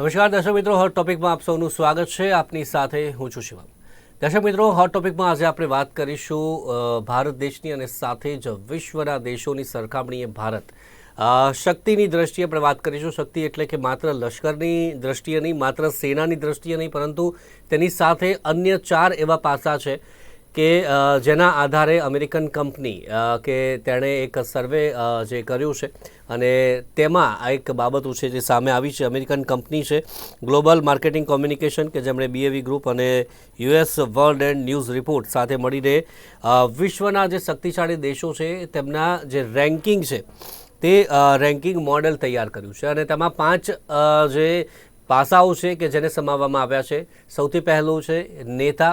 નમસ્કાર, દર્શક મિત્રો હોટ ટોપિકમાં આપ સૌનું સ્વાગત છે. આપની સાથે હું છું શિવમ. દર્શક મિત્રો હોટ ટોપિકમાં આજે આપણે વાત કરીશું ભારત દેશની અને સાથે જ વિશ્વના દેશોની સરખામણીએ ભારત. શક્તિની દ્રષ્ટિએ આપણે વાત કરીશું. શક્તિ એટલે કે માત્ર લશ્કરની દ્રષ્ટિએ નહીં, માત્ર સેનાની દ્રષ્ટિએ નહીં, પરંતુ તેની સાથે અન્ય ચાર એવા પાસા છે. કે જેના આધારે અમેરિકન કંપની કે તેણે એક સર્વે જે કર્યું છે અને તેમાં આ એક બાબતો છે જે સામે આવી છે. અમેરિકન કંપની છે ગ્લોબલ માર્કેટિંગ કોમ્યુનિકેશન, કે જેમણે બીએવી ગ્રુપ અને US World and News Report સાથે મળીને વિશ્વના જે શક્તિશાળી દેશો છે તેમના જે રેન્કિંગ છે તે રેન્કિંગ મોડેલ તૈયાર કર્યું છે. અને તેમાં પાંચ જે પાસાઓ છે કે જેને સમાવવામાં આવ્યા છે. સૌથી પહેલું છે નેતા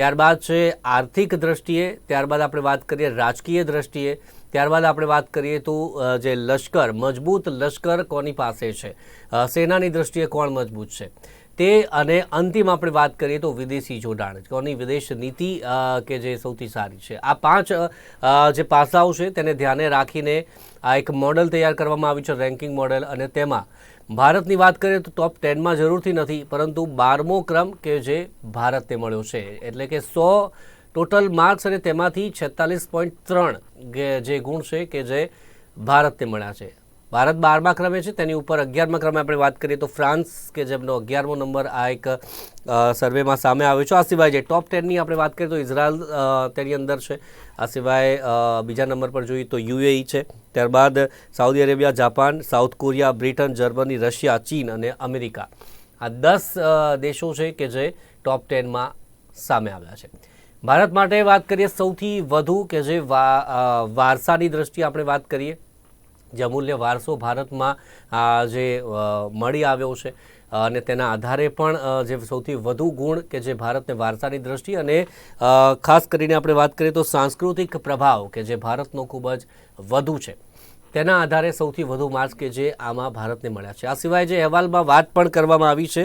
ત્યારબાદ છે આર્થિક દ્રષ્ટિએ, ત્યારબાદ આપણે વાત કરીએ રાજકીય દ્રષ્ટિએ, ત્યારબાદ આપણે વાત કરીએ તો જે લશ્કર, મજબૂત લશ્કર કોની પાસે છે? સેનાની દ્રષ્ટિએ કોણ મજબૂત છે? તે અને અંતિમ આપણે વાત કરીએ તો વિદેશી જોડાણ, કોની વિદેશ નીતિ કે જે સૌથી સારી છે? આ પાંચ જે પાસાઓ છે તેને ધ્યાને રાખીને આ એક મોડલ તૈયાર કરવામાં આવ્યું છે, રેન્કિંગ મોડલ અને તેમાં ભારતની વાત કરીએ તો ટોપ ટેનમાં જરૂરથી નથી, પરંતુ બારમો ક્રમ કે જે ભારતને મળ્યો છે. એટલે કે સો ટોટલ માર્ક્સ અને તેમાંથી છેતાલીસ પોઈન્ટ ત્રણ જે ગુણ છે કે જે ભારતને મળ્યા છે. ભારત બારમા ક્રમે છે, તેની ઉપર અગિયારમા ક્રમે આપણે વાત કરીએ તો ફ્રાન્સ કે જેમનો અગિયારમો નંબર આ એક સર્વેમાં સામે આવ્યો છે. આ સિવાય જે ટોપ ટેનની આપણે વાત કરીએ તો ઇઝરાયલ તેની અંદર છે. આ સિવાય બીજા નંબર પર જોઈએ તો યુએઈ છે. ત્યારબાદ Saudi Arabia, Japan, South Korea, Britain, Germany, Russia, ચીન અને અમેરિકા. આ દસ દેશો છે કે જે ટોપ ટેનમાં સામે આવ્યા છે. ભારત માટે વાત કરીએ સૌથી વધુ કે જે વારસાની દ્રષ્ટિએ આપણે વાત કરીએ જે અમૂલ્ય વારસો ભારતમાં જે મળી આવ્યો છે. અને તેના આધારે પણ જે સૌથી વધુ ગુણ કે જે ભારતને વારસાની દ્રષ્ટિ અને ખાસ કરીને આપણે વાત કરીએ તો સાંસ્કૃતિક પ્રભાવ કે જે ભારતનો ખૂબ જ વધુ છે. તેના આધારે સૌથી વધુ માર્ક્સ કે જે આમાં ભારતને મળ્યા છે. આ સિવાય જે અહેવાલમાં વાત પણ કરવામાં આવી છે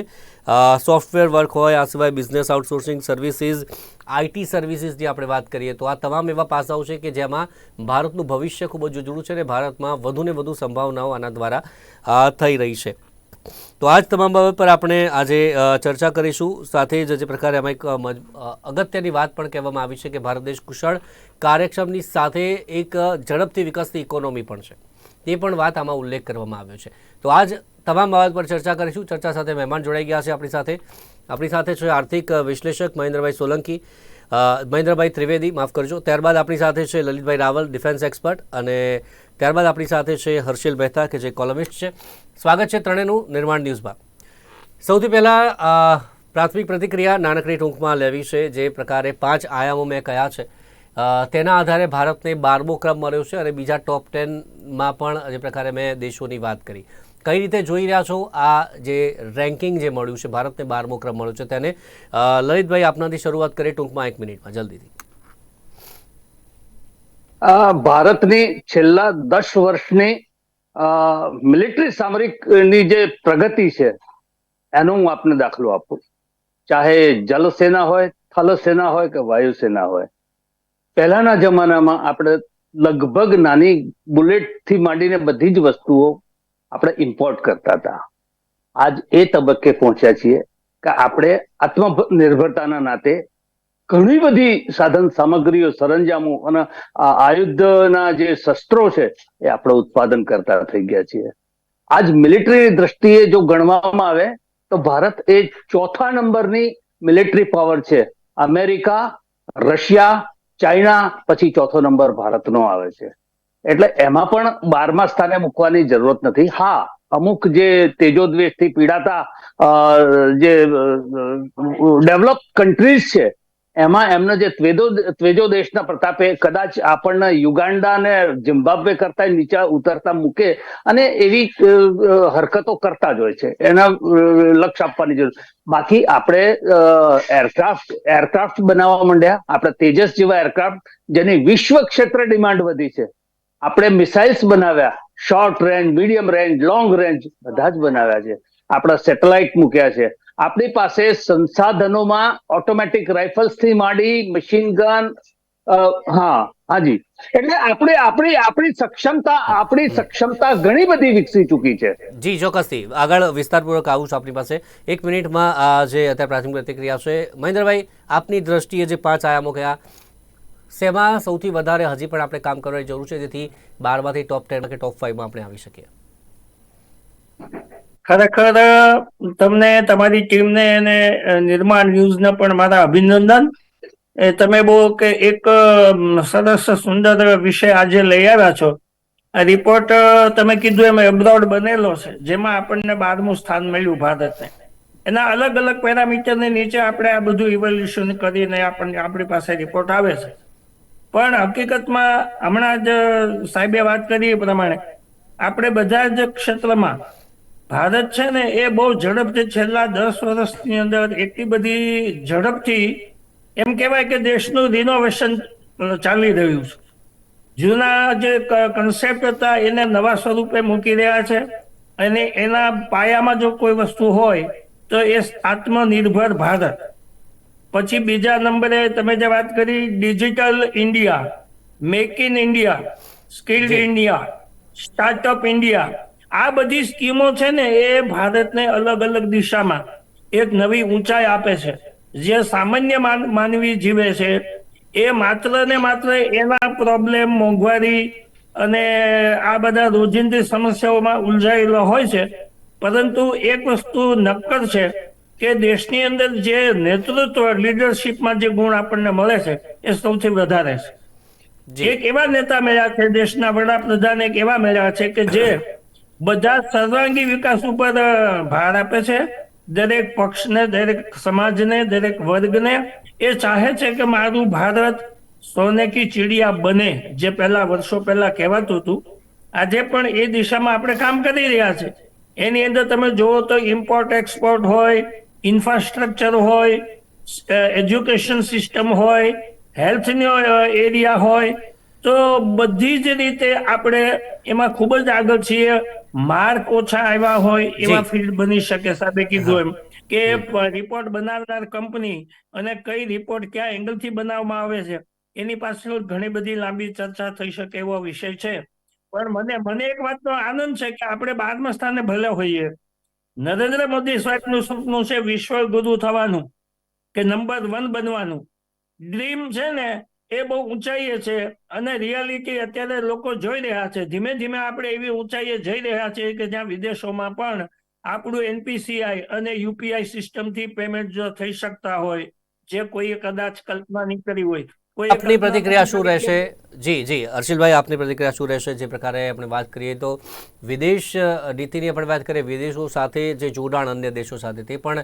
સોફ્ટવેર વર્ક હોય, આ સિવાય બિઝનેસ આઉટસોર્સિંગ સર્વિસીસ આઈટી સર્વિસીસની આપણે વાત કરીએ તો આ તમામ એવા પાસાઓ છે કે જેમાં ભારતનું ભવિષ્ય ખૂબ જ ઉજળું છે અને ભારતમાં વધુને વધુ સંભાવનાઓ આના દ્વારા થઈ રહી છે. તો આ જ તમામ બાબત પર આપણે આજે ચર્ચા કરીશું. સાથે જ જે પ્રકારે એમાં એક અગત્યની વાત પણ કહેવામાં આવી છે કે ભારત દેશ કુશળ કાર્યક્ષમની સાથે એક ઝડપથી વિકસતી ઇકોનોમી પણ છે. તે પણ વાત આમાં ઉલ્લેખ કરવામાં આવ્યો છે. તો આજ તમામ બાબત પર ચર્ચા કરીશું. ચર્ચા સાથે મહેમાન જોડાઈ ગયા છે આપણી સાથે. આપણી સાથે છે આર્થિક વિશ્લેષક મહેન્દ્રભાઈ સોલંકી. મહેન્દ્રભાઈ ત્રિવેદી, માફ કરજો. ત્યારબાદ આપણી સાથે છે લલિતભાઈ રાવલ, ડિફેન્સ એક્સપર્ટ અને ત્યારબાદ આપણી સાથે છે હર્ષિલ મહેતા, કે જે કોલમિસ્ટ છે. સ્વાગત છે ત્રણેયનું નિર્માણ ન્યૂઝમાં. સૌથી પહેલાં પ્રાથમિક પ્રતિક્રિયા નાનકડી ટૂંકમાં લેવી છે જે પ્રકારે પાંચ આયામો મેં કયા છે. તેના આધારે ભારતને બારમો ક્રમ મળ્યો છે અને બીજા ટોપ ટેનમાં પણ જે પ્રકારે મેં દેશોની વાત કરી. કઈ રીતે જોઈ રહ્યા છો? આ જે રેન્કિંગ જે મળ્યું છે, ભારતને બારમો ક્રમ મળ્યો છે, તેને લલિતભાઈ આપનાથી શરૂઆત કરીએ ટૂંકમાં એક મિનિટમાં, જલ્દીથી. ભારતની છેલ્લા દસ વર્ષની મિલિટરી સામરિકની જે પ્રગતિ છે, એનો હું આપને દાખલો આપું. ચાહે જલસેના હોય, થલસેના હોય કે વાયુસેના હોય. પહેલાના જમાનામાં આપણે લગભગ નાની બુલેટથી માંડીને બધી જ વસ્તુઓ આપણે ઇમ્પોર્ટ કરતા હતા. આજ એ તબક્કે પહોંચ્યા છીએ કે આપણે આત્મનિર્ભરતાના નાતે ઘણી બધી સાધન સામગ્રીઓ, સરંજામો અને આયુધના જે શસ્ત્રો છે, એ આપણે ઉત્પાદન કરતા થઈ ગયા છીએ. આજ મિલિટરી દ્રષ્ટિએ જો ગણવામાં આવે, તો ભારત એ ચોથા નંબરની મિલિટરી પાવર છે. અમેરિકા, રશિયા, ચાઇના, પછી ચોથો નંબર ભારતનો આવે છે. એટલે એમાં પણ બારમા સ્થાને મૂકવાની જરૂરત નથી. હા, અમુક જે તેજોદ્વેષથી પીડાતા જે ડેવલપ કન્ટ્રીઝ છે એમાં એમનો જે ત્વેદો ત્વેજો દેશના પ્રતાપે કદાચ આપણને યુગાન્ડા ને ઝિમ્બાબ્વે કરતા નીચા ઉતરતા મૂકે અને એવી હરકતો કરતા જ હોય છે. એના લક્ષ આપવાની જરૂર. બાકી આપણે એરક્રાફ્ટ એરક્રાફ્ટ બનાવવા માંડ્યા. આપણે તેજસ જેવા એરક્રાફ્ટ જેની વિશ્વ ક્ષેત્ર ડિમાન્ડ વધી છે. આપણે મિસાઇલ્સ બનાવ્યા. Short range, medium range, long range, બધા જ બનાવ્યા છે. આપણા સેટેલાઇટ મૂક્યા છે. આપણી પાસે સંસાધનોમાં ઓટોમેટિક રાઇફલ્સથી માંડી મશીન ગન હા, હાજી. એટલે આપણે, આપણી આપણી સક્ષમતા આપણી સક્ષમતા ઘણી બધી વિકસી ચૂકી છે. જી, ચોક્કસથી. આગળ વિસ્તારપૂર્વક આવું છું આપણી પાસે. એક મિનિટમાં આ જે અત્યારે પ્રાથમિક પ્રતિક્રિયા છે. મહેન્દ્રભાઈ, આપની દ્રષ્ટિએ જે પાંચ આયામો કયા? શેમાં સૌથી વધારે હજી પણ આપણે કામ કરવાની જરૂર છે? જેથી બારમાંથી ટોપ ટેન કે ટોપ ફાઈવમાં આપણે આવી શકીએ. ખરેખર, તમને, તમારી ટીમને અને નિર્માણ ન્યૂઝને પણ મારા અભિનંદન. તમે બહુ કે એક સરસ, સુંદર વિષય આજે લઈ આવ્યા છો. આ રિપોર્ટ તમે કીધું એમ એબ્રોડ બનેલો છે, જેમાં આપણને બારમું સ્થાન મળ્યું ભારતને એના અલગ અલગ પેરામીટરની નીચે આપણે આ બધું ઇવોલ્યુશન કરીને આપણને, આપણી પાસે રિપોર્ટ આવે છે. પણ હકીકતમાં, હમણાં જ સાહેબે વાત કરી એ પ્રમાણે, આપણે બધા જ ક્ષેત્રમાં ભારત છે ને એ બહુ ઝડપથી છેલ્લા દસ વર્ષની અંદર એટલી બધી ઝડપથી એમ કહેવાય કે દેશનું રિનોવેશન ચાલી રહ્યું છે જૂના જે કન્સેપ્ટ હતા એને નવા સ્વરૂપે મૂકી રહ્યા છે અને એના પાયામાં જો કોઈ વસ્તુ હોય તો એ આત્મનિર્ભર ભારત પછી બીજા નંબરે તમે જે વાત કરી digital India make in India skilled. India startup India આ બધી સ્કીમો છે ને એ ભારતને અલગ અલગ દિશામાં એક નવી ઊંચાઈ આપે છે. જે સામાન્ય માનવી જીવે છે એ માત્ર ને માત્ર એના પ્રોબ્લેમ મોંઘવારી અને આ બધા રોજિંદી સમસ્યાઓમાં ઉલઝાયેલો હોય છે. પરંતુ એક વસ્તુ નક્કર છે કે દેશની અંદર જે નેતૃત્વ લીડરશિપમાં જે ગુણ આપણને મળે છે એ સૌથી વધારે છે. એક એવા નેતા મળ્યા છે દેશના વડાપ્રધાન એક એવા મળ્યા છે કે જે બધા સર્વાંગી વિકાસ ઉપર ભાર આપે છે. દરેક પક્ષને, દરેક સમાજને, દરેક વર્ગને એ ચાહે છે કે મારું ભારત સોને કી ચીડિયા બને, જે પહેલા વર્ષો પહેલા કહેવાતું હતું. આજે પણ એ દિશામાં આપણે કામ કરી રહ્યા છે. એની અંદર તમે જુઓ તો ઇમ્પોર્ટ એક્સપોર્ટ હોય ઇન્ફ્રાસ્ટ્રક્ચર હોય એજ્યુકેશન સિસ્ટમ હોય હેલ્થનો એરિયા હોય તો બધી જ રીતે આપણે એમાં ખૂબ જ આગળ છીએ. માર્ક ઓછા આવ્યા હોય એવા ફિલ્ડ બની શકે સાહેબે કીધું એમ કે રિપોર્ટ બનાવનાર કંપની અને કઈ રિપોર્ટ કયા એંગલથી બનાવવામાં આવે છે એની પાછળ ઘણી બધી લાંબી ચર્ચા થઈ શકે એવો વિષય છે. પણ મને મને એક વાતનો આનંદ છે કે આપણે બારમા સ્થાને ભલે હોઈએ નરેન્દ્ર મોદી સાહેબનું સપનું છે વિશ્વ ગુરુ થવાનું કે નંબર વન બનવાનું. ડ્રીમ છે ને એ બહુ ઊંચાઈએ છે અને રિયાલિટી અત્યારે લોકો જોઈ રહ્યા છે. ધીમે ધીમે આપણે એવી ઊંચાઈએ જઈ રહ્યા છીએ કે જ્યાં વિદેશોમાં પણ આપણું એનપીસીઆઈ અને યુપીઆઈ સિસ્ટમથી પેમેન્ટ જો થઈ શકતા હોય, જે કોઈએ કદાચ કલ્પના નહીં કરી હોય આપની પ્રતિક્રિયા શું રહેશે? જી જી અર્શિલભાઈ આપની પ્રતિક્રિયા શું રહેશે જે પ્રકારે આપણે વાત કરીએ તો વિદેશ નીતિની આપણે વાત કરીએ વિદેશો સાથે જે જોડાણ અન્ય દેશો સાથે તે પણ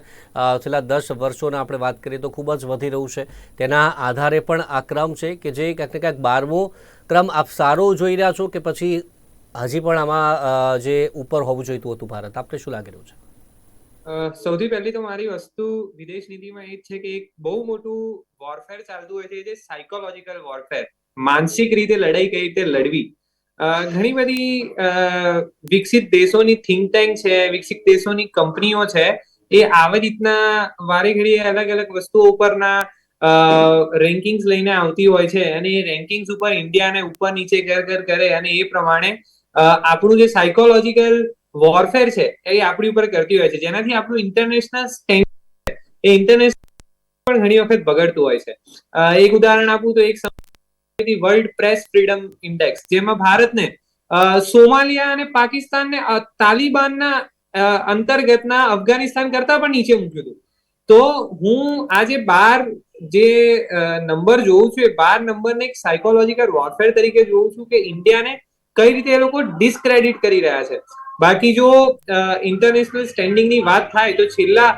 છેલ્લા દસ વર્ષોના આપણે વાત કરીએ તો ખૂબ જ વધી રહ્યું છે. તેના આધારે પણ આ ક્રમ છે કે જે ક્યાંક ને ક્યાંક બારમો ક્રમ આપ સારો જોઈ રહ્યા છો કે પછી હજી પણ આમાં જે ઉપર હોવું જોઈતું હતું ભારત. આપને શું લાગી રહ્યું છે? સૌથી પહેલી તો મારી વસ્તુ વિદેશ નીતિમાં એ જ છે કે એક બહુ મોટું વોરફેર ચાલતું હોય છે જે સાયકોલોજીકલ વોરફેર માનસિક રીતે લડાઈ કઈ રીતે લડવી? ઘણી બધી વિકસિત દેશોની થિંક ટેન્ક છે, વિકસિત દેશોની કંપનીઓ છે, એ આવી રીતના વારે ઘડીએ અલગ અલગ વસ્તુઓ ઉપરના રેન્કિંગ્સ લઈને આવતી હોય છે અને એ રેન્કિંગ્સ ઉપર ઇન્ડિયાને ઉપર નીચે કર કર કરે અને એ પ્રમાણે આપણું જે સાયકોલોજીકલ વોરફેર છે, એ આપણી ઉપર કરતી હોય છે. જેનાથી આપણું ઇન્ટરનેશનલ એ ઇન્ટરનેશનલ પણ ઘણી વખત બગડતું હોય છે. એક ઉદાહરણ આપું તો એક વર્લ્ડ પ્રેસ ફ્રીડમ ઇન્ડેક્સ જેમાં ભારતને સોમાલિયા અને પાકિસ્તાનને તાલિબાનના અંતર્ગતના અફઘાનિસ્તાન કરતા પણ નીચે મૂક્યું હતું. તો હું આજે બાર જે નંબર જોઉં છું, એ બાર નંબરને એક સાયકોલોજીકલ વોરફેર તરીકે જોઉં છું કે ઇન્ડિયાને કઈ રીતે એ લોકો ડિસ્ક્રેડિટ કરી રહ્યા છે. બાકી જો ઇન્ટરનેશનલ સ્ટેન્ડિંગની વાત થાય તો છેલ્લા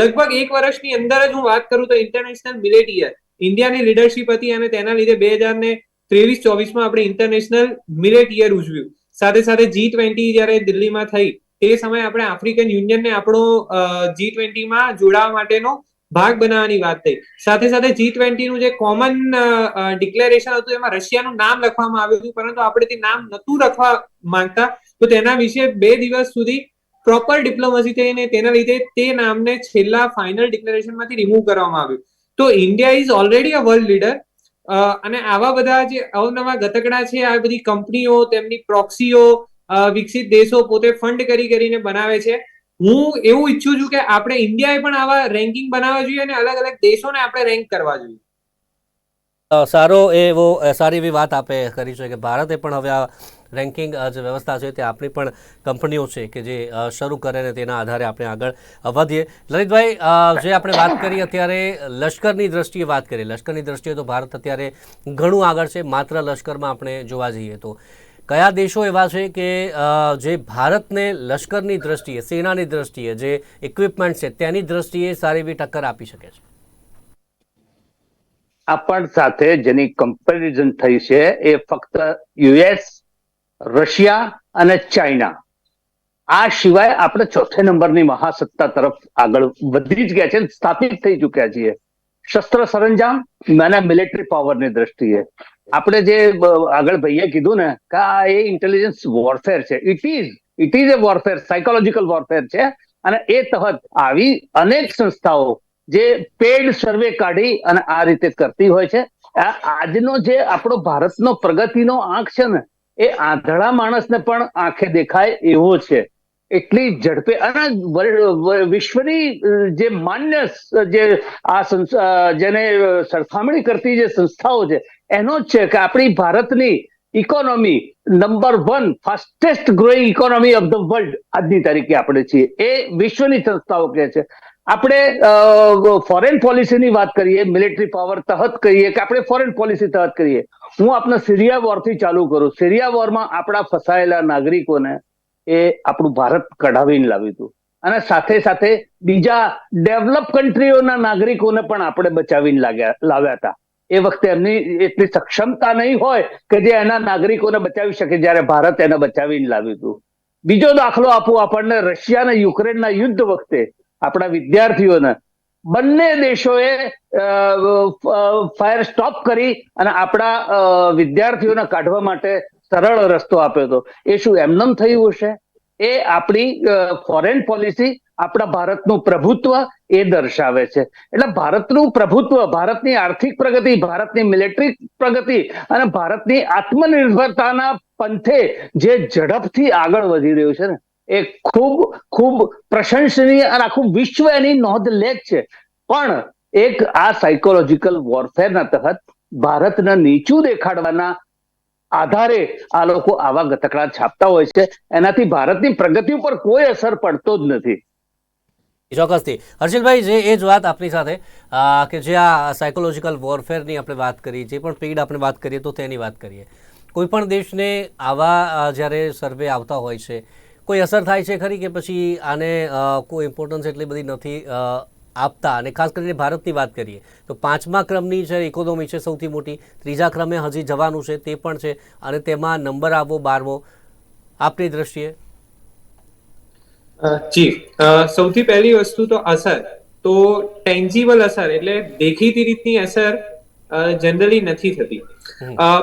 લગભગ એક વર્ષની અંદર જ હું વાત કરું તો ઇન્ટરનેશનલ મિલેટ યર ઇન્ડિયાની લીડરશિપ હતી અને તેના લીધે બે હજાર ને ત્રેવીસ, ચોવીસમાં આપણે ઇન્ટરનેશનલ મિલેટ યર ઉજવ્યું. સાથે સાથે જી ટ્વેન્ટી જ્યારે દિલ્હીમાં થઈ, તે સમયે આપણે આફ્રિકન યુનિયનને આપણો જી ટ્વેન્ટીમાં જોડાવા માટેનો ભાગ બનાવવાની વાત થઈ. સાથે સાથે જી ટ્વેન્ટીનું જે કોમન ડિક્લેરેશન હતું, એમાં રશિયાનું નામ લખવામાં આવ્યું હતું, પરંતુ આપણે તે નામ નતું લખવા માંગતા. તો તેના વિશે બે દિવસ સુધી પ્રોપર ડિપ્લોમસી થઈને તેના લીધે તે નામને છેલ્લા ફાઇનલ ડિક્લેરેશનમાંથી રિમૂવ કરવામાં આવ્યું. તો India is already a world leader અને આવા બધા જે અવનવા ગતકડા છે, આ બધી કંપનીઓ, તેમની પ્રોક્સીઓ વિકસિત દેશો પોતે ફંડ કરી કરીને બનાવે છે. હું એવું ઈચ્છું છું કે આપણે ઇન્ડિયાએ પણ આવા રેન્કિંગ બનાવવા જોઈએ અને અલગ અલગ દેશોને આપણે રેન્ક કરવા જોઈએ. સારો એવો સારી એવી વાત આપે કરી છે કે ભારતે પણ હવે આ રેન્કિંગ જે વ્યવસ્થા છે તે આપણી પણ કંપનીઓ છે કે જે શરૂ કરે ને તેના આધારે આપણે આગળ વધીએ. લલિતભાઈ જે આપણે વાત કરી અત્યારે લશ્કરની દ્રષ્ટિએ વાત કરીએ, લશ્કરની દ્રષ્ટિએ તો ભારત અત્યારે ઘણું આગળ છે, માત્ર લશ્કરમાં આપણે જોવા જઈએ તો. કયા દેશો એવા છે કે જે ભારતને લશ્કરની દ્રષ્ટિએ, સેનાની દ્રષ્ટિએ જે ઇક્વિપમેન્ટ છે, તેની દ્રષ્ટિએ સારી એવી ટક્કર આપી શકે છે? આપણ સાથે જેની કમ્પેરિઝન થઈ છે એ ફક્ત યુએસ રશિયા અને ચાઇના આ સિવાય આપણે ચોથે નંબરની મહાસત્તા તરફ આગળ વધી જ ગયા છે, સ્થાપિત થઈ ચુક્યા છીએ. શસ્ત્ર સરંજામ અને મિલિટરી પાવરની દ્રષ્ટિએ. આપણે જે આગળ ભાઈએ કીધું ને કે આ એ ઇન્ટેલિજન્સ વોરફેર છે. It is it is a warfare psychological warfare છે. અને એ તહત આવી અનેક સંસ્થાઓ જે પેડ સર્વે કાઢી અને આ રીતે કરતી હોય છે. આજનો જે આપણો ભારતનો પ્રગતિનો આંક છે ને, એ આંધળા માણસને પણ આંખે દેખાય એવો છે. એટલી ઝડપે અને વિશ્વની જે માન્ય જે આ જેને સરખામણી કરતી જે સંસ્થાઓ છે, એનો જ છે કે આપણી ભારતની economy number one fastest growing economy of the world આજની તારીખે આપણે છીએ. એ વિશ્વની સંસ્થાઓ કહે છે. આપણે ફોરેન પોલિસીની વાત કરીએ મિલિટરી પાવર તહત કહીએ કે આપણે ફોરેન પોલિસી તહત કરીએ. હું આપણા સિરિયા વોરથી ચાલુ કરું. સિરિયા વોરમાં આપણા ફસાયેલા નાગરિકોને એ આપણું ભારત કઢાવીને લાવ્યું હતું. અને સાથે સાથે બીજા ડેવલપ કન્ટ્રીઓના નાગરિકોને પણ આપણે બચાવીને લાગ્યા, લાવ્યા હતા. એ વખતે એમની એટલી સક્ષમતા નહીં હોય કે જે એના નાગરિકોને બચાવી શકે, જ્યારે ભારત એને બચાવીને લાવ્યું હતું. બીજો દાખલો આપું આપણને રશિયા અને યુક્રેનના યુદ્ધ વખતે આપણા વિદ્યાર્થીઓને બંને દેશોએ ફાયર સ્ટોપ કરી અને આપણા વિદ્યાર્થીઓને કાઢવા માટે સરળ રસ્તો આપ્યો હતો. એ શું એમનેમ થયું હશે? એ આપણી ફોરેન પોલિસી આપણા ભારતનું પ્રભુત્વ એ દર્શાવે છે. એટલે ભારતનું પ્રભુત્વ, ભારતની આર્થિક પ્રગતિ, ભારતની મિલિટરી પ્રગતિ અને ભારતની આત્મનિર્ભરતાના પંથે જે ઝડપથી આગળ વધી રહ્યું છે ને એ ખૂબ ખૂબ પ્રશંસનીય અને આખું વિશ્વ એની નોંધ લે છે. પણ એક આ સાયકોલોજીકલ વોરફેરના તહત ભારતને નીચું દેખાડવાના આધારે આ લોકો આવા ગતકડા છાપતા હોય છે. એનાથી ભારતની પ્રગતિ ઉપર કોઈ અસર પડતો જ નથી. ચોક્કસથી. હર્ષિલભાઈ જે એ જ વાત આપની સાથે કે જે આ સાયકોલોજીકલ વોરફેરની આપણે વાત કરીએ જે પણ પેઇડ આપણે વાત કરીએ તો તેની વાત કરીએ. કોઈ પણ દેશને આવા જ્યારે સર્વે આવતા હોય છે કોઈ અસર થાય છે ખરી કે પછી આને કોઈ ઇમ્પોર્ટન્સ એટલી બધી નથી આપતા? અને ખાસ કરીને ભારતની વાત કરીએ તો પાંચમા ક્રમની છે ઇકોનોમી છે સૌથી મોટી. ત્રીજા ક્રમે હજી જવાનું છે તે પણ છે. અને તેમાં નંબર આવવો બારમો આપની દ્રષ્ટિએ? જી. સૌથી પહેલી વસ્તુ તો અસર. તો ટેન્જીબલ અસર એટલે દેખીતી રીતની અસર જનરલી નથી થતી.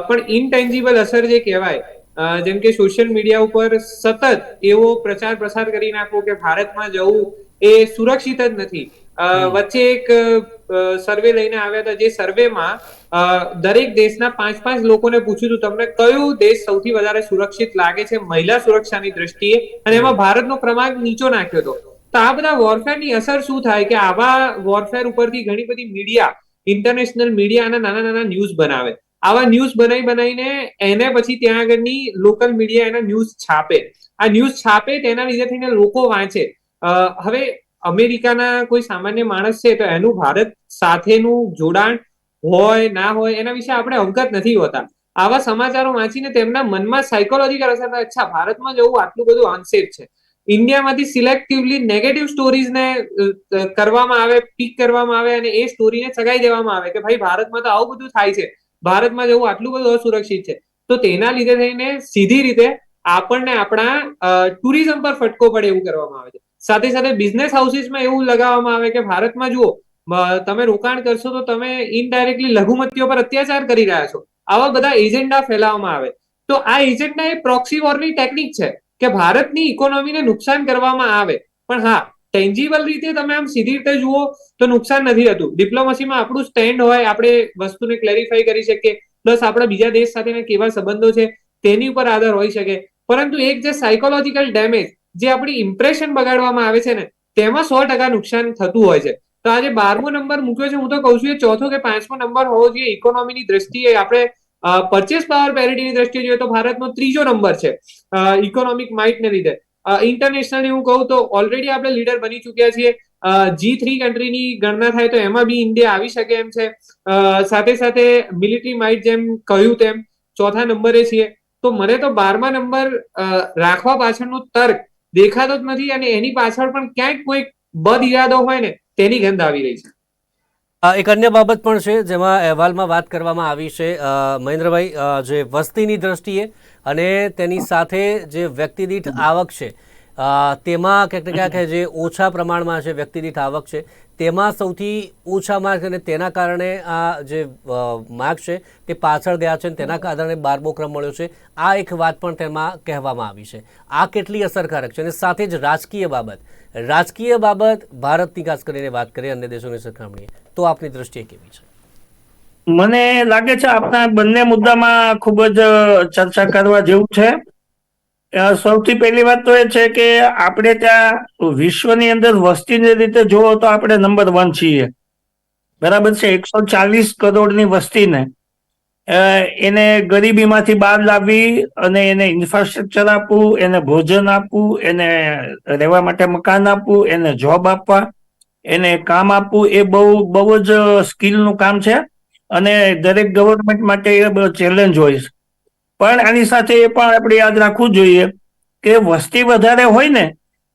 પણ ઇનટેન્જીબલ અસર જે કહેવાય જેમ કે સોશિયલ મીડિયા ઉપર સતત એવો પ્રચાર પ્રસાર કરી નાખવો કે ભારતમાં જવું એ સુરક્ષિત જ નથી. વચ્ચે એક સર્વે લઈને આવ્યા હતા જે સર્વેમાં દરેક દેશના પાંચ પાંચ લોકોને પૂછ્યું હતું તમને કયું દેશ સૌથી વધારે સુરક્ષિત લાગે છે મહિલા સુરક્ષાની દ્રષ્ટિએ? અને એમાં ભારતનો ક્રમાંક નીચો નાખ્યો હતો. તો આ બધા વોરફેરની અસર શું થાય કે આવા વોરફેર ઉપરથી ઘણી બધી મીડિયા ઇન્ટરનેશનલ મીડિયા અને નાના નાના ન્યૂઝ બનાવે. આવા ન્યૂઝ બનાવી બનાવીને એને પછી ત્યાં આગળની લોકલ મીડિયા એના ન્યૂઝ છાપે. આ ન્યૂઝ છાપે તેના લીધે થઈને લોકો વાંચે. હવે અમેરિકાના કોઈ સામાન્ય માણસ છે તો એનું ભારત સાથેનું જોડાણ હોય, ના હોય, એના વિશે આપણે અવગત નથી હોતા. આવા સમાચારો વાંચીને તેમના મનમાં સાયકોલોજીકલ અસર થાય. અચ્છા, ભારતમાં જવું આટલું બધું અનસેફ છે. ઇન્ડિયામાંથી સિલેક્ટિવલી નેગેટિવ સ્ટોરીઝને કરવામાં આવે પીક કરવામાં આવે અને એ સ્ટોરીને ચગાઈ દેવામાં આવે કે ભાઈ, ભારતમાં તો આવું બધું થાય છે. ભારતમાં જવું આટલું બધું અસુરક્ષિત છે. તો તેના લીધે થઈને સીધી રીતે આપણને આપણા ટુરિઝમ પર ફટકો પડે એવું કરવામાં આવે છે. સાથે સાથે બિઝનેસ હાઉસીસમાં એવું લગાવવામાં આવે કે ભારતમાં જુઓ તમે રોકાણ કરશો તો તમે ઇનડાયરેક્ટલી લઘુમતીઓ પર અત્યાચાર કરી રહ્યા છો. આવા બધા એજન્ડા ફેલાવવામાં આવે. તો આ એજન્ડા એ પ્રોક્સી વોરની ટેકનિક છે કે ભારતની ઇકોનોમીને નુકસાન કરવામાં આવે. પણ હા ટેન્જિબલ રીતે તમે આમ સીધી રીતે જુઓ તો નુકસાન નથી થતું. ડિપ્લોમસીમાં આપણું સ્ટેન્ડ હોય, આપણે વસ્તુને ક્લેરિફાઈ કરી શકીએ. પ્લસ આપણા બીજા દેશ સાથેના કેવા સંબંધો છે, તેની ઉપર આધાર હોઈ શકે. પરંતુ એક જે સાયકોલોજીકલ ડેમેજ જે આપણી ઇમ્પ્રેશન બગાડવામાં આવે છે ને, તેમાં સો ટકા નુકસાન થતું હોય છે. તો આજે બારમો નંબર મૂક્યો છે, હું તો કહું છું એ ચોથો કે પાંચમો નંબર હોવો જોઈએ ઇકોનોમીની દ્રષ્ટિએ. આપણે પરચેસ પાવર પેરિટીની દ્રષ્ટિએ જોઈએ તો ભારતનો ત્રીજો નંબર છે ઇકોનોમિક માઇટને લીધે. ઇન્ટરનેશનલી હું કહું તો ઓલરેડી આપણે લીડર બની ચૂક્યા છીએ. જી થ્રી કન્ટ્રીની ગણના થાય તો એમાં બી ઇન્ડિયા આવી શકે એમ છે. સાથે સાથે મિલિટરી માઇટ જેમ કહ્યું તેમ ચોથા નંબરે છીએ. તો મને તો બારમા નંબર રાખવા પાછળનો તર્ક દેખાતો જ નથી અને એની પાછળ પણ ક્યાંક કોઈ બદ ઇરાદો હોય ને તેની ગંધ આવી રહી છે. એક અન્ય બાબત પણ છે, જેમાં અહેવાલમાં વાત કરવામાં આવી છે મહેન્દ્રભાઈ જે વસ્તીની દ્રષ્ટિએ અને તેની સાથે જે વ્યક્તિદીઠ આવક છે તેમાં ક્યાંક ને ક્યાંક જે ઓછા પ્રમાણમાં છે વ્યક્તિદીઠ આવક છે, તેમાં સૌથી ઓછા માર્ક અને તેના કારણે આ જે માર્ક છે, તે પાછળ ગયા છે અને તેના કારણે બારમો ક્રમ મળ્યો છે. આ એક વાત પણ તેમાં કહેવામાં આવી છે. આ કેટલી અસરકારક છે? અને સાથે જ રાજકીય બાબત. રાજકીય બાબત ભારતની ખાસ કરીને વાત કરીએ, અન્ય દેશોની સરખામણીએ. તો આપની દ્રષ્ટિએ કેવી છે? મને લાગે છે આપણા બંને મુદ્દામાં ખૂબ જ ચર્ચા કરવા જેવું છે. સૌથી પહેલી વાત તો એ છે કે આપણે ત્યાં વિશ્વની અંદર વસ્તીની રીતે જોવો તો આપણે નંબર વન છીએ. બરાબર છે? એકસો ચાલીસ કરોડની વસ્તીને. એને ગરીબીમાંથી બહાર લાવવી અને એને ઇન્ફ્રાસ્ટ્રક્ચર આપવું, એને ભોજન આપવું, એને રહેવા માટે મકાન આપવું, એને જોબ આપવા. એને કામ આપવું એ બહુ બહુ જ સ્કિલનું કામ છે અને દરેક ગવર્મેન્ટ માટે એ ચેલેન્જ હોય છે. પણ આની સાથે એ પણ આપણે યાદ રાખવું જોઈએ કે વસ્તી વધારે હોય ને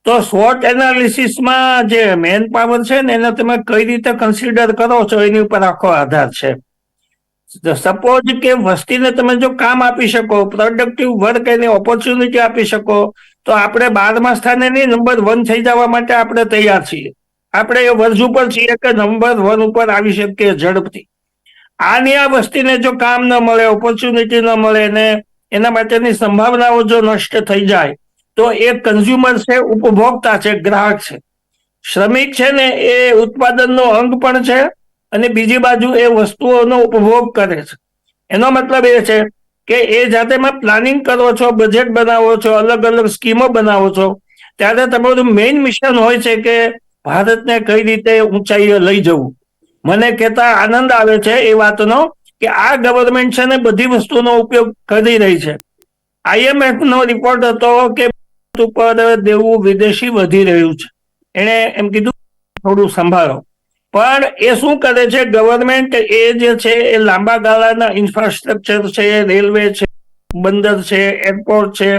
તો શોર્ટ એનાલિસિસમાં જે મેન પાવર છે ને એને તમે કઈ રીતે કન્સિડર કરો છો એની ઉપર આખો આધાર છે. સપોઝ કે વસ્તીને તમે જો કામ આપી શકો પ્રોડક્ટિવ વર્ક એને ઓપોર્ચ્યુનિટી આપી શકો, તો આપણે બારમા સ્થાને નહીં નંબર વન થઈ જવા માટે આપણે તૈયાર છીએ. આપણે એ વર્ષ ઉપર છીએ કે નંબર વન ઉપર આવી શકીએ ઝડપથી. આની આ વસ્તીને જો કામ ન મળે ઓપોર્ચ્યુનિટી ન મળે ને એના માટેની સંભાવનાઓ જો નષ્ટ થઈ જાય, તો એ કન્ઝ્યુમર છે, ઉપભોક્તા છે, ગ્રાહક છે. શ્રમિક છે ને એ ઉત્પાદનનો અંગ પણ છે અને બીજી બાજુ એ વસ્તુઓનો ઉપભોગ કરે છે. એનો મતલબ એ છે કે એ જાતેમાં પ્લાનિંગ કરો છો બજેટ બનાવો છો, અલગ અલગ સ્કીમો બનાવો છો, ત્યારે તમારું મેઇન મિશન હોય છે કે ભારતને કઈ રીતે ઊંચાઈએ લઈ જવું? મને કહેતા આનંદ આવે છે એ વાતનો કે આ ગવર્મેન્ટ છે ને બધી વસ્તુનો ઉપયોગ કરી રહી છે. આઈએમએફ નો રિપોર્ટ હતો કે ઉપર દેવું વિદેશી વધી રહ્યું છે. એને એમ કીધું, થોડું સંભાળો. પણ એ શું કરે છે? ગવર્મેન્ટ એ જે છે એ લાંબા ગાળાના ઇન્ફ્રાસ્ટ્રક્ચર છે રેલવે છે, બંદર છે એરપોર્ટ છે,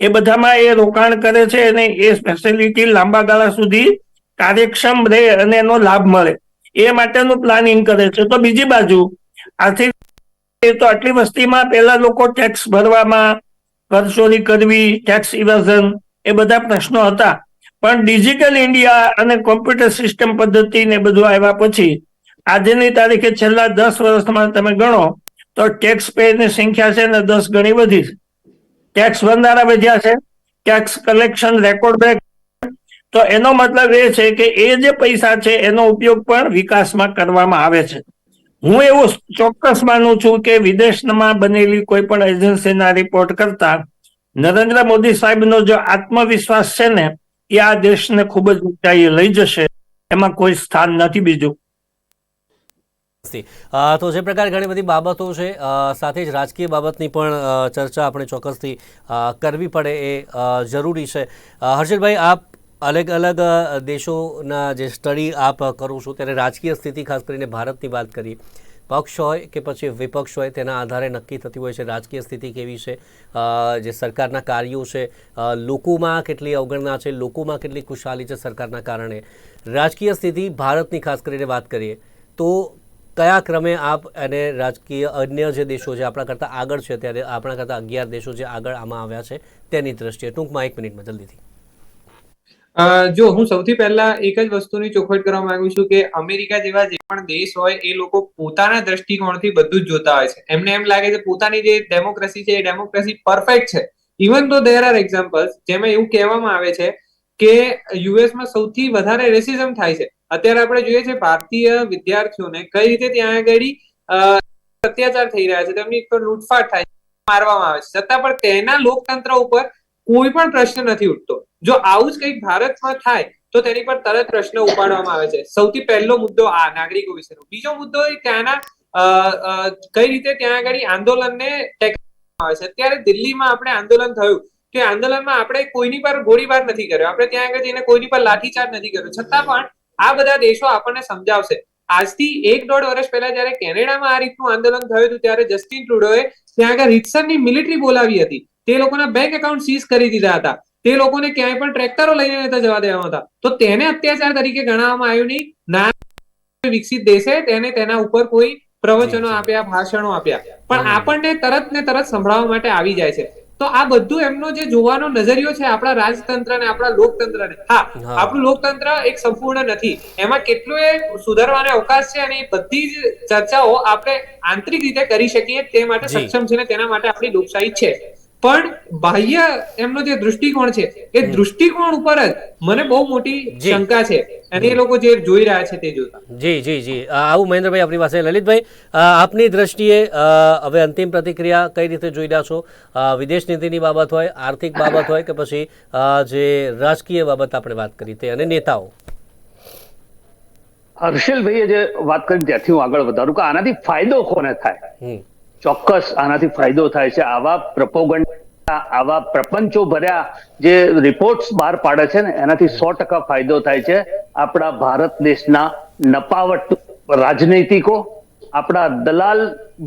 એ બધામાં એ રોકાણ કરે છે અને એ ફેસિલિટી લાંબા ગાળા સુધી કાર્યક્ષમ રહે અને એનો લાભ મળે. એ માટેનું પ્લાનિંગ કરે છે. તો બીજી બાજુ, આથી તો આટલી વસ્તીમાં પેલા લોકો ટેક્સ ભરવામાં કરચોરી કરવી ટેક્સ ઇવેઝન એ બધા પ્રશ્નો હતા. પણ ડિજિટલ ઇન્ડિયા અને કોમ્પ્યુટર સિસ્ટમ પદ્ધતિ ને બધું આવ્યા પછી, આજની તારીખે છેલ્લા દસ વર્ષમાં તમે ગણો, તો ટેક્સ પેની સંખ્યા છે ને દસ ગણી વધી છે. ટેક્સ ભરનારા વધ્યા છે. ટેક્સ કલેક્શન રેકોર્ડ બ્રેક તો એનો મતલબ એ છે કે એ જે પૈસા છે, એનો ઉપયોગ પણ વિકાસમાં કરવામાં આવે છે. હું એવું ચોક્કસ માનું છું કે વિદેશમાં બનેલી કોઈ પણ એજન્સીના રિપોર્ટ કરતા નરેન્દ્ર મોદી સાહેબનો જો આત્મવિશ્વાસ છે ને, એ આ દેશને ખૂબ જ ઊંચાઈએ લઈ જશે. એમાં કોઈ સ્થાન નથી બીજું. તો જે પ્રકારે ઘણી બધી બાબતો છે સાથે જ રાજકીય બાબતની પણ ચર્ચા આપણે ચોક્કસથી કરવી પડે એ જરૂરી છે. હર્ષદભાઈ આપ અલગ અલગ દેશોના જે સ્ટડી આપ કરું છું ત્યારે રાજકીય સ્થિતિ ખાસ કરીને ભારતની વાત કરીએ, પક્ષ હોય કે પછી વિપક્ષ હોય તેના આધારે નક્કી થતી હોય છે રાજકીય સ્થિતિ કેવી છે જે સરકારના કાર્યો છે લોકોમાં કેટલી અવગણના છે, લોકોમાં કેટલી ખુશાલી છે સરકારના કારણે. રાજકીય સ્થિતિ ભારતની ખાસ કરીને વાત કરીએ, તો કયા ક્રમે આપ અને રાજકીય અન્ય જે દેશો છે આપણા કરતાં આગળ છે, ત્યારે આપણા કરતાં અગિયાર દેશો જે આગળ આમાં આવ્યા છે, તેની દ્રષ્ટિએ ટૂંકમાં એક મિનિટમાં જલ્દીથી. જો હું સૌથી પહેલા એક જ વસ્તુની ચોખવટ કરવા માંગુ છું કે અમેરિકા જેવા જે પણ દેશ હોય, એ લોકો પોતાના દ્રષ્ટિકોણથી બધું જ જોતા હોય છે. એમને એમ લાગે છે પોતાની જે ડેમોક્રેસી છે, એ ડેમોક્રેસી પરફેક્ટ છે. ઇવન તો દેર આર એક્ઝામ્પલ્સ જેમાં એવું કહેવામાં આવે છે કે યુએસમાં સૌથી વધારે રેસિઝમ થાય છે. અત્યારે આપણે જોઈએ છે ભારતીય વિદ્યાર્થીઓને કઈ રીતે ત્યાં આગળ અત્યાચાર થઈ રહ્યા છે, તેમની પર લૂંટફાટ થાય મારવામાં આવે છે. છતાં પણ તેના લોકતંત્ર ઉપર કોઈ પણ પ્રશ્ન નથી ઉઠતો. જો આવું જ કંઈક ભારતમાં થાય, તો તેની પર તરત પ્રશ્ન ઉપાડવામાં આવે છે. સૌથી પહેલો મુદ્દો આ, નાગરિકો વિશેનો. બીજો મુદ્દો એ ત્યાંના કઈ રીતે ત્યાં આગળ આંદોલનને ટેકવામાં આવે છે? અત્યારે દિલ્હીમાં આપણે આંદોલન થયું કે આંદોલનમાં આપણે કોઈની પર ગોળીબાર નથી કર્યો. આપણે ત્યાં આગળ જઈને કોઈની પર લાઠીચાર્જ નથી કર્યો. છતાં પણ આ બધા દેશો આપણને સમજાવશે. આજથી એક દોઢ વર્ષ પહેલા જયારે કેનેડામાં આ રીતનું આંદોલન થયું હતું, ત્યારે જસ્ટિન ટ્રુડોએ ત્યાં આગળ રીતસરની મિલિટરી બોલાવી હતી. તે લોકોના બેંક એકાઉન્ટ સીઝ કરી દીધા હતા. તે લોકોને ક્યાંય પણ ટ્રેક્ટરો લઈને નતા જવા દેવામાં હતા તો તેને અત્યાચાર તરીકે ગણાવવામાં આવ્યું નહીં. ના વિકસિત દેશે તેને તેના ઉપર કોઈ પ્રવચનો આપ્યા ભાષણો આપ્યા. પણ આપણને તરત ને તરત સંભળાવવા માટે આવી જાય છે. તો આ બધું એમનો જે જોવાનો નજરિયો છે આપણા રાજતંત્ર ને આપણા લોકતંત્રને હા હા. આપણું લોકતંત્ર એક સંપૂર્ણ નથી. એમાં કેટલું એ સુધારવાનો અવકાશ છે અને એ બધી જ ચર્ચાઓ આપણે આંતરિક રીતે કરી શકીએ તે માટે સક્ષમ છે ને તેના માટે આપણી લોકશાહી છે. પણ બાહ્ય એમનો જે દૃષ્ટિકોણ છે એ. દૃષ્ટિકોણ ઉપર જ મને બહુ મોટી શંકા છે. અને એ લોકો જે જોઈ રહ્યા છે તે જોતા. જી જી જી. આવું મહેન્દ્રભાઈ આપણી પાસે. લલિતભાઈ આપની દ્રષ્ટિએ હવે અંતિમ પ્રતિક્રિયા કઈ રીતે જોઈ રહ્યા છો? વિદેશ નીતિની બાબત હોય આર્થિક બાબત હોય કે પછી જે રાજકીય બાબત આપણે વાત કરી તે અને નેતાઓ? હર્ષિલભાઈએ જે વાત કરી ત્યાંથી હું આગળ વધારું કે આનાથી ફાયદો કોને થાય? ચોક્કસ આનાથી ફાયદો થાય છે આવા પ્રપોગંડા આવા પ્રપંચો ભર્યા જે રિપોર્ટ્સ બહાર પાડે છે ને એનાથી સો ટકા ફાયદો થાય છે આપણા ભારત દેશના નપાવટ રાજનૈતિકો આપણા દલાલ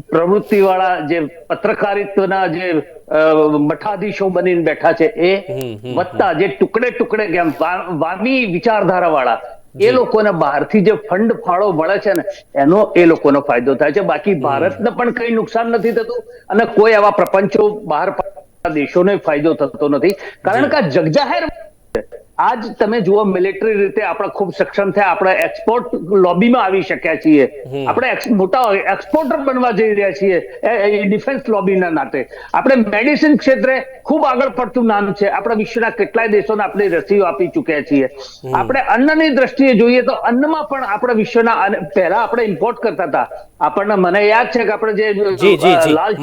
પ્રવૃત્તિ વાળા જે પત્રકારિત્વના જે મઠાધીશો બનીને બેઠા છે એ વત્તા જે ટુકડે ટુકડે કેમ વામી વિચારધારા વાળા. એ લોકોને બહારથી જે ફંડ ફાળો મળે છે ને એનો એ લોકોનો ફાયદો થાય છે. બાકી ભારતને પણ કઈ નુકસાન નથી થતું અને કોઈ આવા પ્રપંચો બહાર દેશોને ફાયદો થતો નથી. કારણ કે જગજાહેર. આજ તમે જુઓ મિલિટરી રીતે આપણે ખૂબ સક્ષમ થયા. આપણે એક્સપોર્ટ લોબીમાં આવી શક્યા છીએ. આપણે મોટા એક્સપોર્ટર બનવા જઈ રહ્યા છીએ ડિફેન્સ લોબીના નાતે. આપણે મેડિસિન ક્ષેત્રે ખૂબ આગળ પડતું નામ છે. આપણે વિશ્વના કેટલાય દેશોને આપણે રસીઓ આપી ચૂક્યા છીએ. આપણે અન્નની દ્રષ્ટિએ જોઈએ તો અન્નમાં પણ આપણે વિશ્વના પહેલા આપણે ઇમ્પોર્ટ કરતા હતા. આપણને મને યાદ છે કે આપણે જે. લાલ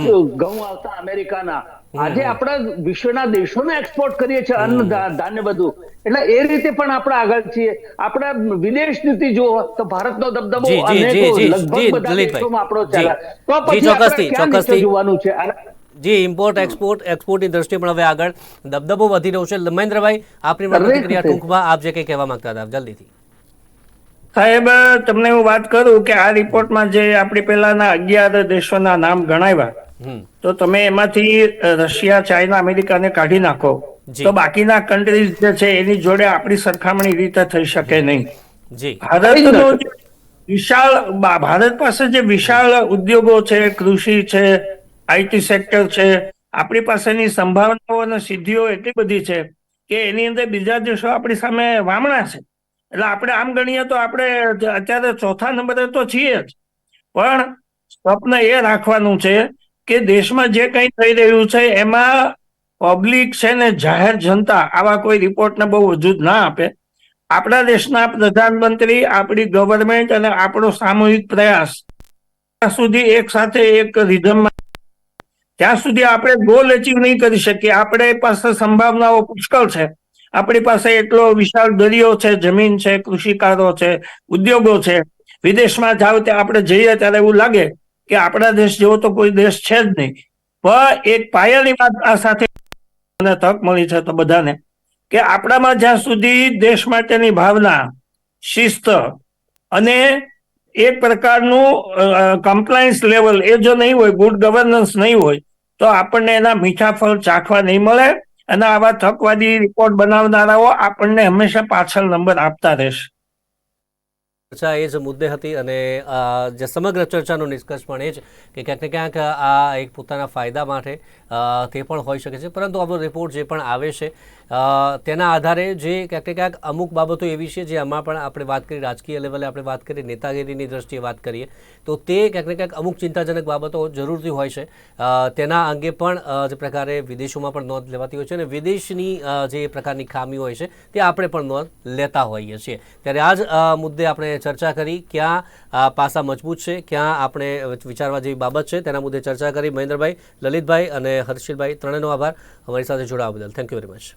ઘઉં આવતા અમેરિકાના આજે આપણા વિશ્વના દેશોને એક્સપોર્ટ કરીએ છીએ અન્ન ધાન્ય બધું એટલે એ રીતે પણ આપણે આગળ છીએ. આપણે વિદેશ નીતિ જો તો ભારતનો દબદબો લગભગ બધા દેશોમાં આપણો ચાલે. તો પછી આપણે ક્યાં જોવાનું છે? જે ઇમ્પોર્ટ એક્સપોર્ટ એક્સપોર્ટની દ્રષ્ટિએ પણ હવે આગળ દબદબો વધી રહ્યો છે. મહેન્દ્રભાઈ આપની પ્રતિક્રિયા રીતે. ટૂંકમાં આપ જે કંઈ કહેવા માંગતા હતા જલ્દીથી. સાહેબ તમને હું વાત કરું કે આ રિપોર્ટમાં જે આપણી પહેલાના અગિયાર દેશોના નામ ગણાવ્યા તો તમે એમાંથી રશિયા ચાઇના અમેરિકાને કાઢી નાખો. તો બાકીના કન્ટ્રીઝ જે છે એની જોડે આપણી સરખામણી રીતે થઈ શકે નહીં. ભારતનો વિશાળ ભારત પાસે જે વિશાળ ઉદ્યોગો છે કૃષિ છે આઈટી સેક્ટર છે આપણી પાસેની સંભાવનાઓ અને સિદ્ધિઓ એટલી બધી છે કે એની અંદર બીજા દેશો આપણી સામે વામણા છે. એટલે આપણે આમ ગણીએ તો આપણે અત્યારે ચોથા નંબરે તો છીએ જ. પણ સ્વપ્ન એ રાખવાનું છે કે દેશમાં જે કંઈ થઈ રહ્યું છે, એમાં પબ્લિક છે ને જાહેર જનતા આવા કોઈ રિપોર્ટને બહુ વજૂદ ના આપે. આપણા દેશના પ્રધાનમંત્રી, આપણી ગવર્મેન્ટ અને આપણો સામૂહિક પ્રયાસ ત્યાં સુધી એક સાથે એક રિધમમાં ત્યાં સુધી આપણે ગોલ અચીવ નહીં કરી શકીએ. આપણે પાસે સંભાવનાઓ પુષ્કળ છે. આપણી પાસે એટલો વિશાળ દરિયો છે, જમીન છે, કૃષિકારો છે, ઉદ્યોગો છે. વિદેશમાં જાવ ત્યાં આપણે જઈએ ત્યારે એવું લાગે કે આપણા દેશ જેવો તો કોઈ દેશ છે જ નહીં. પણ એક પાયાની વાત આ સાથે તક મળી છે તો બધાને, કે આપણામાં જ્યાં સુધી દેશ માટેની ભાવના, શિસ્ત અને એક પ્રકારનું કમ્પ્લાયન્સ લેવલ એ જો નહીં હોય ગુડ ગવર્નન્સ નહીં હોય, તો આપણને એના મીઠા ફળ ચાખવા નહીં મળે અને આવા તકવાદી રિપોર્ટ બનાવનારાઓ આપણને હંમેશા પાછળ નંબર આપતા રહેશે. ચર્ચા એ જ મુદ્દે હતી અને જે સમગ્ર ચર્ચાનો નિષ્કર્ષ પણ એ જ કે ક્યાંક ને ક્યાંક આ એક પોતાના ફાયદા માટે તે પણ હોઈ શકે છે. પરંતુ આપણો રિપોર્ટ જે પણ આવે છે તેના આધારે જે ક્યાંક ક્યાંક અમુક બાબતો એવી છે જે આમાં પણ આપણે વાત કરી, રાજકીય લેવલે આપણે વાત કરીએ નેતાગીરીની દ્રષ્ટિએ વાત કરીએ, તો તે ક્યાંક ક્યાંક અમુક ચિંતાજનક બાબતો જરૂરથી હોય છે. તેના અંગે પણ જે પ્રકારે વિદેશોમાં પણ નોંધ લેવાતી હોય છે અને વિદેશની જે પ્રકારની ખામી હોય છે તે આપણે પણ નોંધ લેતા હોઈએ છીએ. ત્યારે આ જ મુદ્દે આપણે ચર્ચા કરી ક્યાં પાસા મજબૂત છે, ક્યાં આપણે વિચારવા જેવી બાબત છે, તેના મુદ્દે ચર્ચા કરી. મહેન્દ્રભાઈ, લલિતભાઈ અને હર્ષિલભાઈ, ત્રણેયનો આભાર. અમારી સાથે જોડાવા બદલ. Thank you very much